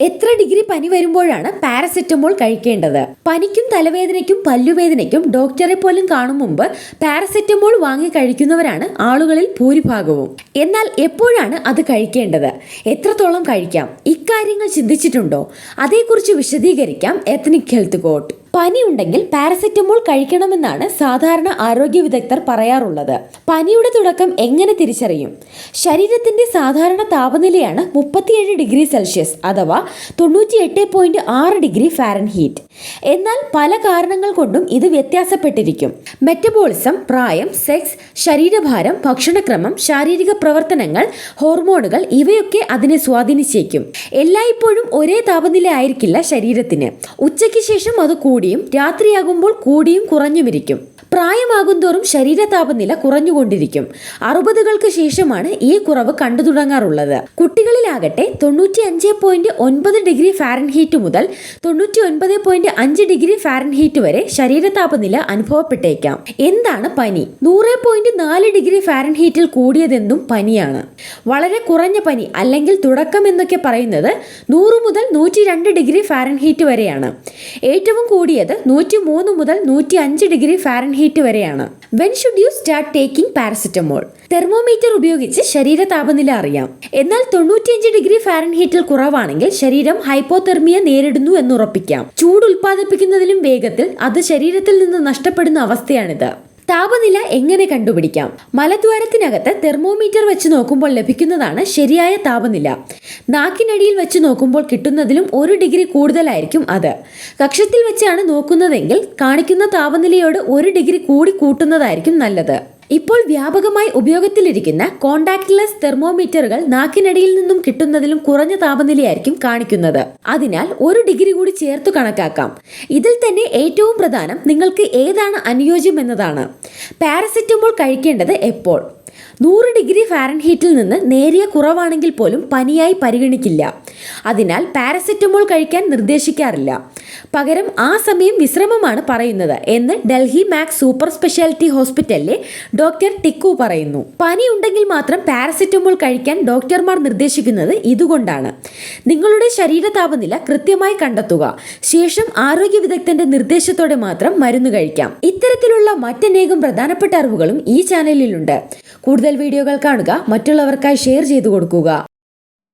എത്ര ഡിഗ്രി പനി വരുമ്പോഴാണ് പാരസെറ്റമോൾ കഴിക്കേണ്ടത്? പനിക്കും തലവേദനയ്ക്കും പല്ലുവേദനയ്ക്കും ഡോക്ടറെ പോലും കാണും മുമ്പ് പാരസെറ്റമോൾ വാങ്ങി കഴിക്കുന്നവരാണ് ആളുകളിൽ ഭൂരിഭാഗവും. എന്നാൽ എപ്പോഴാണ് അത് കഴിക്കേണ്ടത്? എത്രത്തോളം കഴിക്കാം? ഇക്കാര്യങ്ങൾ ചിന്തിച്ചിട്ടുണ്ടോ? അതേക്കുറിച്ച് വിശദീകരിക്കാം എത്നിക് ഹെൽത്ത് കോട്ട് പനി ഉണ്ടെങ്കിൽ പാരസെറ്റമോൾ കഴിക്കണമെന്നാണ് സാധാരണ ആരോഗ്യ വിദഗ്ധർ പറയാറുള്ളത്. പനിയുടെ തുടക്കം എങ്ങനെ തിരിച്ചറിയും? ശരീരത്തിന്റെ സാധാരണ താപനിലയാണ് മുപ്പത്തിയേഴ് ഡിഗ്രി സെൽഷ്യസ് അഥവാ തൊണ്ണൂറ്റിയെട്ട് പോയിന്റ് ആറ് ഡിഗ്രി ഫാരൻഹീറ്റ്. എന്നാൽ പല കാരണങ്ങൾ കൊണ്ടും ഇത് വ്യത്യാസപ്പെട്ടിരിക്കും. മെറ്റബോളിസം പ്രായം സെക്സ് ശരീരഭാരം ഭക്ഷണക്രമം ശാരീരിക പ്രവർത്തനങ്ങൾ ഹോർമോണുകൾ ഇവയൊക്കെ അതിനെ സ്വാധീനിച്ചേക്കും. എല്ലായ്പ്പോഴും ഒരേ താപനില ആയിരിക്കില്ല ശരീരത്തിന്. ഉച്ചയ്ക്ക് ശേഷം അത് കൂടിയും രാത്രിയാകുമ്പോൾ കൂടിയും കുറഞ്ഞുമിരിക്കും. പ്രായമാകുന്തോറും ശരീര താപനില കുറഞ്ഞുകൊണ്ടിരിക്കും. അറുപതുകൾക്ക് ശേഷമാണ് ഈ കുറവ് കണ്ടു തുടങ്ങാറുള്ളത്. കുട്ടികളിലാകട്ടെ തൊണ്ണൂറ്റി അഞ്ച് പോയിന്റ് ഒൻപത് ഡിഗ്രി ഫാരൻഹീറ്റ് മുതൽ തൊണ്ണൂറ്റി ഒൻപത് പോയിന്റ് അഞ്ച് ഡിഗ്രി ഫാരൻഹീറ്റ് വരെ ശരീര താപനില അനുഭവപ്പെട്ടേക്കാം. എന്താണ് പനി? നൂറ് പോയിന്റ് നാല് ഡിഗ്രി ഫാരൻഹീറ്റിൽ കൂടിയതെന്നും പനിയാണ്. വളരെ കുറഞ്ഞ പനി അല്ലെങ്കിൽ തുടക്കം എന്നൊക്കെ പറയുന്നത് നൂറ് മുതൽ നൂറ്റി രണ്ട് ഡിഗ്രി ഫാരൻഹീറ്റ് വരെയാണ്. ഏറ്റവും കൂടിയത് നൂറ്റി മൂന്ന് മുതൽ നൂറ്റി അഞ്ച് ഡിഗ്രി ഫാരൻഹീറ്റ് വരെയാണ്. When should you start taking paracetamol thermometer ഉപയോഗിച്ച് ശരീര താപനില അറിയാം. എന്നാൽ തൊണ്ണൂറ്റിയഞ്ച് ഡിഗ്രി ഫാരൻഹീറ്റിൽ കുറവാണെങ്കിൽ ശരീരം ഹൈപ്പോതെർമിയ നേരിടുന്നു എന്നുറപ്പിക്കാം ചൂട് ഉൽപ്പാദിപ്പിക്കുന്നതിലും വേഗത്തിൽ അത് ശരീരത്തിൽ നിന്ന് നഷ്ടപ്പെടുന്ന അവസ്ഥയാണിത്. താപനില എങ്ങനെ കണ്ടുപിടിക്കാം? മലദ്വാരത്തിനകത്ത് തെർമോമീറ്റർ വെച്ച് നോക്കുമ്പോൾ ലഭിക്കുന്നതാണ് ശരിയായ താപനില. നാക്കിനടിയിൽ വെച്ച് നോക്കുമ്പോൾ കിട്ടുന്നതിലും ഒരു ഡിഗ്രി കൂടുതലായിരിക്കും അത്. കക്ഷത്തിൽ വെച്ചാണ് നോക്കുന്നതെങ്കിൽ കാണിക്കുന്ന താപനിലയോട് ഒരു ഡിഗ്രി കൂടി കൂട്ടുന്നതായിരിക്കും നല്ലത്. ഇപ്പോൾ വ്യാപകമായി ഉപയോഗത്തിലിരിക്കുന്ന കോണ്ടാക്ട്ലെസ് തെർമോമീറ്ററുകൾ നാക്കിനടിയിൽ നിന്നും കിട്ടുന്നതിലും കുറഞ്ഞ താപനിലയായിരിക്കും കാണിക്കുന്നത്. അതിനാൽ ഒരു ഡിഗ്രി കൂടി ചേർത്ത് കണക്കാക്കാം. ഇതിൽ തന്നെ ഏറ്റവും പ്രധാനം നിങ്ങൾക്ക് ഏതാണ് അനുയോജ്യം എന്നതാണ്. പാരസെറ്റമോൾ കഴിക്കേണ്ടത് എപ്പോൾ? നൂറ് ഡിഗ്രി ഫാരൻഹീറ്റിൽ നിന്ന് നേരിയ കുറവാണെങ്കിൽ പോലും പനിയായി പരിഗണിക്കില്ല. അതിനാൽ പാരസെറ്റമോൾ കഴിക്കാൻ നിർദ്ദേശിക്കാറില്ല. പകരം ആ സമയം വിശ്രമമാണ് പറയുന്നത് എന്ന് ഡൽഹി മാക്സ് സൂപ്പർ സ്പെഷ്യാലിറ്റി ഹോസ്പിറ്റലിലെ ഡോക്ടർ ടിക്കു പറയുന്നു. പനി ഉണ്ടെങ്കിൽ മാത്രം പാരസെറ്റമോൾ കഴിക്കാൻ ഡോക്ടർമാർ നിർദ്ദേശിക്കുന്നത് ഇതുകൊണ്ടാണ്. നിങ്ങളുടെ ശരീര താപനില കൃത്യമായി കണ്ടെത്തുക. ശേഷം ആരോഗ്യ വിദഗ്ധന്റെ നിർദ്ദേശത്തോടെ മാത്രം മരുന്ന് കഴിക്കാം. ഇത്തരത്തിലുള്ള മറ്റനേകം പ്രധാനപ്പെട്ട അറിവുകളും ഈ ചാനലിലുണ്ട്. കൂടുതൽ വീഡിയോകൾ കാണുക മറ്റുള്ളവർക്കായി ഷെയർ ചെയ്തു കൊടുക്കുക.